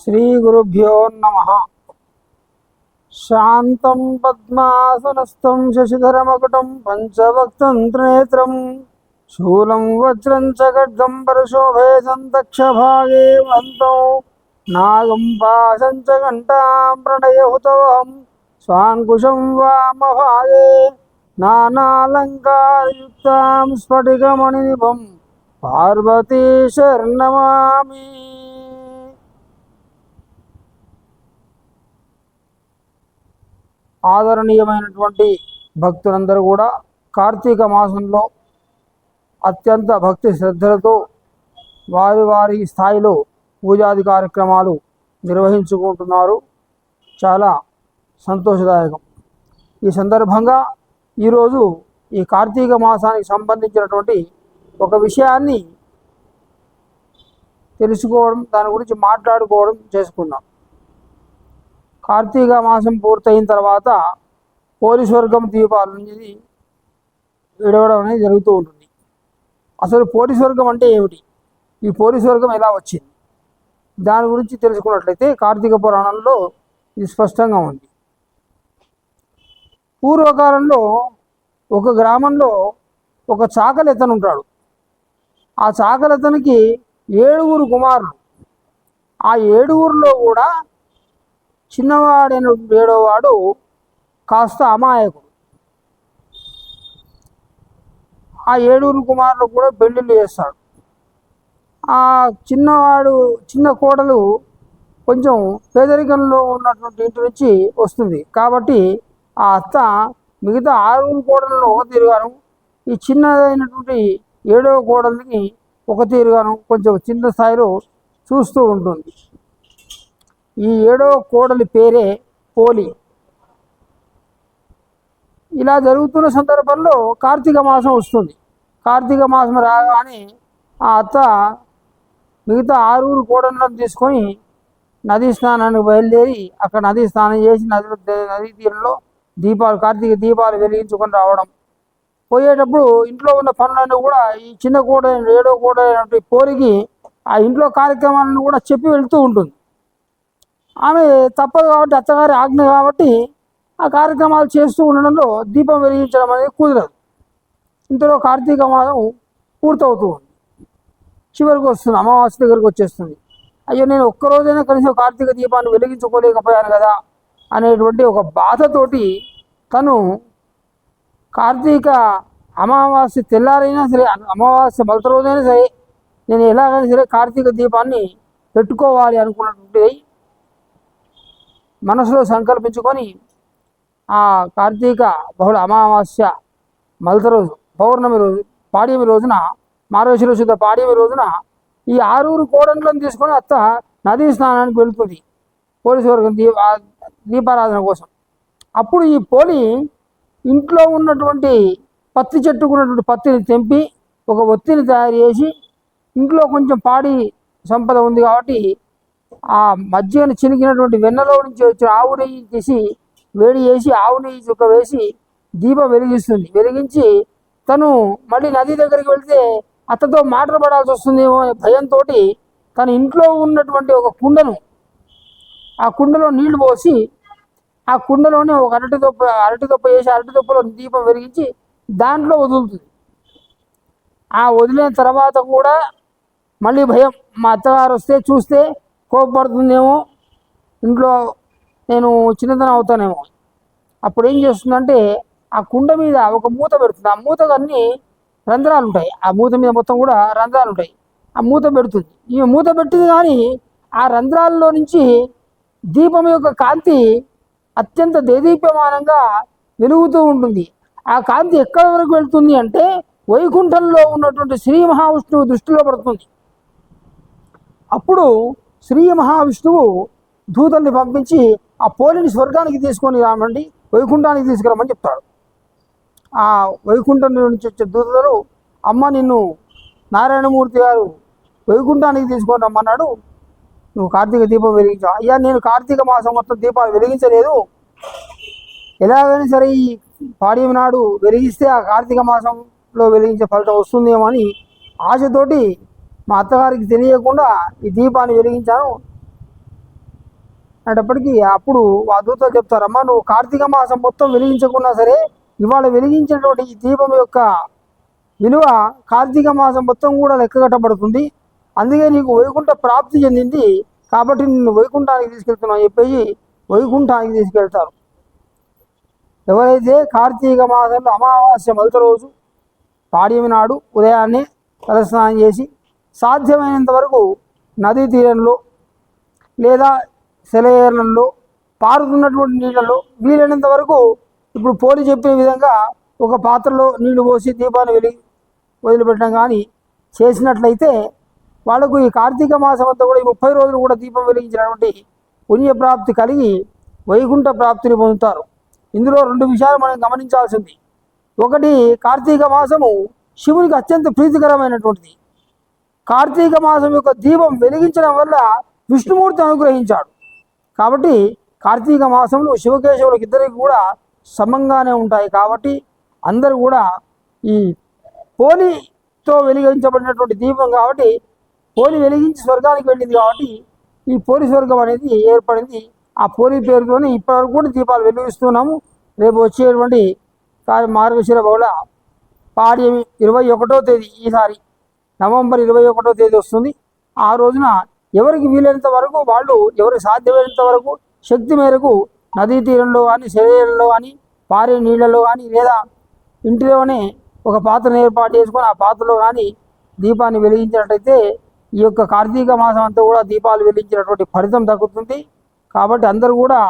శ్రీ గురుభ్యో నమ శాంతం పద్మాసనస్థం శశిధరమకుటం పంచవక్తం త్రినేత్రం శూలం వజ్రం చ ఖడ్గం పరశోభే సంతక్షభాగే వంతం నాగం పాశం చ ఘంటాం ప్రణయహుతవం స్వాంకుశం వామభాగే నానాలంకారయుక్తాం స్ఫటికమణినిభం పార్వతీ శర్ణమామి ఆదరణీయమైనటువంటి భక్తులందరూ కూడా కార్తీక మాసంలో అత్యంత భక్తి శ్రద్ధలతో వారి వారి స్థాయిలో పూజాది కార్యక్రమాలు నిర్వహించుకుంటున్నారు. చాలా సంతోషదాయకం. ఈ సందర్భంగా ఈరోజు ఈ కార్తీక మాసానికి సంబంధించినటువంటి ఒక విషయాన్ని తెలుసుకోవడం దాని గురించి మాట్లాడుకోవడం చేసుకున్నాం. కార్తీక మాసం పూర్తయిన తర్వాత పోలీస్ వర్గం దీపాలు అనేది విడవడం అనేది జరుగుతూ ఉంటుంది. అసలు పోలీస్ వర్గం అంటే ఏమిటి? ఈ పోలీస్ వర్గం ఎలా వచ్చింది? దాని గురించి తెలుసుకున్నట్లయితే కార్తీక పురాణంలో ఇది స్పష్టంగా ఉంది. పూర్వకాలంలో ఒక గ్రామంలో ఒక చాకలెతను ఉంటాడు. ఆ చాకలెతనికి ఏడుగురు కుమారులు. ఆ ఏడుగురిలో కూడా చిన్నవాడైన ఏడోవాడు కాస్త అమాయకుడు. ఆ ఏడుగురు కుమారులు కూడా పెళ్ళిళ్ళు చేస్తాడు ఆ చిన్నవాడు చిన్న కోడలు కొంచెం పేదరికంలో ఉన్నటువంటి ఇంటి నుంచి వస్తుంది. కాబట్టి ఆ అత్త మిగతా ఆరుగురు కోడలను ఒక తీరుగాను ఈ చిన్నదైనటువంటి ఏడవ కోడలిని ఒక తీరుగాను కొంచెం చిన్న స్థాయిలో చూస్తూ ఉంటుంది. ఈ ఏడవ కోడలి పేరే పోలి. ఇలా జరుగుతున్న సందర్భంలో కార్తీక మాసం వస్తుంది. కార్తీక మాసం రాగానే ఆ అత్త మిగతా ఆరుగురు కోడలను తీసుకొని నదీ స్నానానికి బయలుదేరి అక్కడ నదీ స్నానం చేసి నది నదీ తీరంలో దీపాలు కార్తీక దీపాలు వెలిగించుకొని రావడం. పోయేటప్పుడు ఇంట్లో ఉన్న పనులన్నీ కూడా ఈ చిన్న కూడ ఏడో కూడ పోరికి ఆ ఇంట్లో కార్యక్రమాలను కూడా చెప్పి వెళ్తూ ఉంటుంది. ఆమె తప్పదు కాబట్టి అత్తగారి ఆజ్ఞ కాబట్టి ఆ కార్యక్రమాలు చేస్తూ ఉండడంలో దీపం వెలిగించడం అనేది కుదరదు. ఇంతలో కార్తీక మాసం పూర్తవుతూ ఉంది చివరికి వస్తుంది అమావాస్య దగ్గరకు వచ్చేస్తుంది. అయ్యో నేను ఒక్కరోజైనా కనీసం కార్తీక దీపాన్ని వెలిగించుకోలేకపోయాను కదా అనేటువంటి ఒక బాధతోటి తను కార్తీక అమావాస్య తెల్లారైనా సరే అమావాస్య మొదటి రోజైనా సరే నేను ఎలాగైనా సరే కార్తీక దీపాన్ని పెట్టుకోవాలి అనుకున్నటువంటి మనసులో సంకల్పించుకొని ఆ కార్తీక బహుళ అమావాస్య మలత రోజు పౌర్ణమి రోజు పాడ్యమి రోజున మారేశ్వర శుద్ధ పాడ్యమి రోజున ఈ ఆరుగురు కోడళ్ళను తీసుకొని అత్త నదీ స్నానానికి వెళుతుంది పోలీసు వర్గం దీప దీపారాధన కోసం. అప్పుడు ఈ పోలి ఇంట్లో ఉన్నటువంటి పత్తి చెట్టుకున్నటువంటి పత్తిని తెంపి ఒక ఒత్తిని తయారు చేసి ఇంట్లో కొంచెం పాడి సంపద ఉంది కాబట్టి ఆ మధ్యన చినిగినటువంటి వెన్నలో నుంచి వచ్చిన ఆవు నెయ్యి తీసి వేడి చేసి ఆవు నెయ్యి చుక్క వేసి దీపం వెలిగిస్తుంది. వెలిగించి తను మళ్ళీ నది దగ్గరికి వెళ్తే అతతో మాటలు పడాల్సి వస్తుందేమో అనే భయంతో తన ఇంట్లో ఉన్నటువంటి ఒక కుండను ఆ కుండలో నీళ్ళు పోసి ఆ కుండలోనే ఒక అరటి దొప్ప అరటి దొప్ప వేసి అరటి దొప్పలో దీపం వెలిగించి దాంట్లో వదులుతుంది. ఆ వదిలిన తర్వాత కూడా మళ్ళీ భయం. మా అత్తగారు వస్తే చూస్తే కోపపడుతుందేమో ఇంట్లో నేను చిన్నతనం అవుతానేమో. అప్పుడు ఏం చేస్తుందంటే ఆ కుండ మీద ఒక మూత పెడుతుంది. ఆ మూతకు అన్ని రంధ్రాలు ఉంటాయి ఆ మూత మీద మొత్తం కూడా రంధ్రాలు ఉంటాయి ఆ మూత పెడుతుంది. ఈ మూత పెట్టింది కానీ ఆ రంధ్రాల్లో నుంచి దీపం యొక్క కాంతి అత్యంత దేదీప్యమానంగా వెలుగుతూ ఉంటుంది. ఆ కాంతి ఎక్కడి వరకు వెళ్తుంది అంటే వైకుంఠంలో ఉన్నటువంటి శ్రీ మహావిష్ణువు దృష్టిలో పడుతుంది. అప్పుడు శ్రీ మహావిష్ణువు దూతల్ని పంపించి ఆ పోలిని స్వర్గానికి తీసుకొని రామండి వైకుంఠానికి తీసుకురమ్మని చెప్తాడు. ఆ వైకుంఠం నుంచి వచ్చే దూతలు అమ్మ నిన్ను నారాయణమూర్తి గారు వైకుంఠానికి తీసుకొని రమ్మన్నాడు. నువ్వు కార్తీక దీపం వెలిగించావు అయ్యా నేను కార్తీక మాసం మొత్తం దీపాలు వెలిగించలేదు. ఎలాగైనా సరే ఈ పాడ్యమి నాడు వెలిగిస్తే ఆ కార్తీక మాసంలో వెలిగించే ఫలితం వస్తుందేమో అని ఆశతోటి మా అత్తగారికి తెలియకుండా ఈ దీపాన్ని వెలిగించాను. అనేటప్పటికీ అప్పుడు ఆ దూతలు చెప్తారు నువ్వు కార్తీక మాసం మొత్తం వెలిగించకున్నా సరే ఇవాళ వెలిగించినటువంటి ఈ దీపం యొక్క విలువ కార్తీక మాసం మొత్తం కూడా లెక్కగట్టబడుతుంది అందుకే నీకు వైకుంఠ ప్రాప్తి చెందింది కాబట్టి నిన్ను వైకుంఠానికి తీసుకెళ్తున్నావు అని చెప్పేసి వైకుంఠానికి తీసుకెళ్తారు. ఎవరైతే కార్తీక మాసంలో అమావాస్య మొదటి రోజు పాడ్యమి నాడు ఉదయాన్నే తలస్నానం చేసి సాధ్యమైనంత వరకు నదీ తీరంలో లేదా సెలయేర్లలో పారుతున్నటువంటి నీళ్ళలో వీలైనంత వరకు ఇప్పుడు పోలి చెప్పిన విధంగా ఒక పాత్రలో నీళ్ళు పోసి దీపాన్ని వెలిగి వదిలిపెట్టడం కానీ చేసినట్లయితే వాళ్ళకు ఈ కార్తీక మాసం అంతా కూడా ఈ ముప్పై రోజులు కూడా దీపం వెలిగించినటువంటి పుణ్యప్రాప్తి కలిగి వైకుంఠ ప్రాప్తిని పొందుతారు. ఇందులో రెండు విషయాలు మనం గమనించాల్సింది. ఒకటి కార్తీక మాసము శివునికి అత్యంత ప్రీతికరమైనటువంటిది. కార్తీక మాసం యొక్క దీపం వెలిగించడం వల్ల విష్ణుమూర్తి అనుగ్రహించాడు. కాబట్టి కార్తీక మాసంలో శివకేశవులకు ఇద్దరికి కూడా సమంగానే ఉంటాయి. కాబట్టి అందరూ కూడా ఈ పోలితో వెలిగించబడినటువంటి దీపం కాబట్టి పోలి వెలిగించి స్వర్గానికి వెళ్ళింది కాబట్టి ఈ పోలి స్వర్గం అనేది ఏర్పడింది. ఆ పోలి పేరుతోనే ఇప్పటివరకు కూడా దీపాలు వెలిగిస్తున్నాము. రేపు వచ్చేటువంటి మార్గశిర బహుళ పాడ్యమి ఇరవై ఒకటో తేదీ ఈసారి. నవంబర్ ఇరవై ఒకటో తేదీ వస్తుంది. ఆ రోజున ఎవరికి వీలైనంత వరకు వాళ్ళు ఎవరికి సాధ్యమైనంత వరకు శక్తి మేరకు నదీ తీరంలో కానీ శరీరంలో కానీ పారే నీళ్ళలో కానీ లేదా ఇంటిలోనే ఒక పాత్రను ఏర్పాటు చేసుకొని ఆ పాత్రలో కానీ దీపాన్ని వెలిగించినట్టయితే ఈ యొక్క కార్తీక మాసం అంతా కూడా దీపాలు వెలిగించినటువంటి ఫలితం దక్కుతుంది. కాబట్టి అందరూ కూడా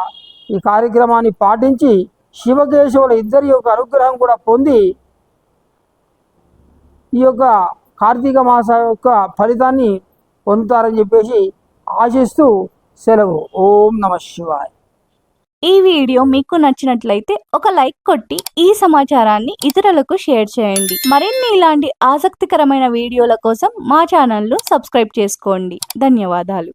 ఈ కార్యక్రమాన్ని పాటించి శివకేశవుల ఇద్దరి యొక్క అనుగ్రహం కూడా పొంది ఈ యొక్క కార్తీక మాస యొక్క ఫలితాన్ని పొందుతారని చెప్పేసి ఆశిస్తూ సెలవు. ఓం నమ శివాయ్. ఈ వీడియో మీకు నచ్చినట్లయితే ఒక లైక్ కొట్టి ఈ సమాచారాన్ని ఇతరులకు షేర్ చేయండి. మరిన్ని ఇలాంటి ఆసక్తికరమైన వీడియోల కోసం మా ఛానల్ను సబ్స్క్రైబ్ చేసుకోండి. ధన్యవాదాలు.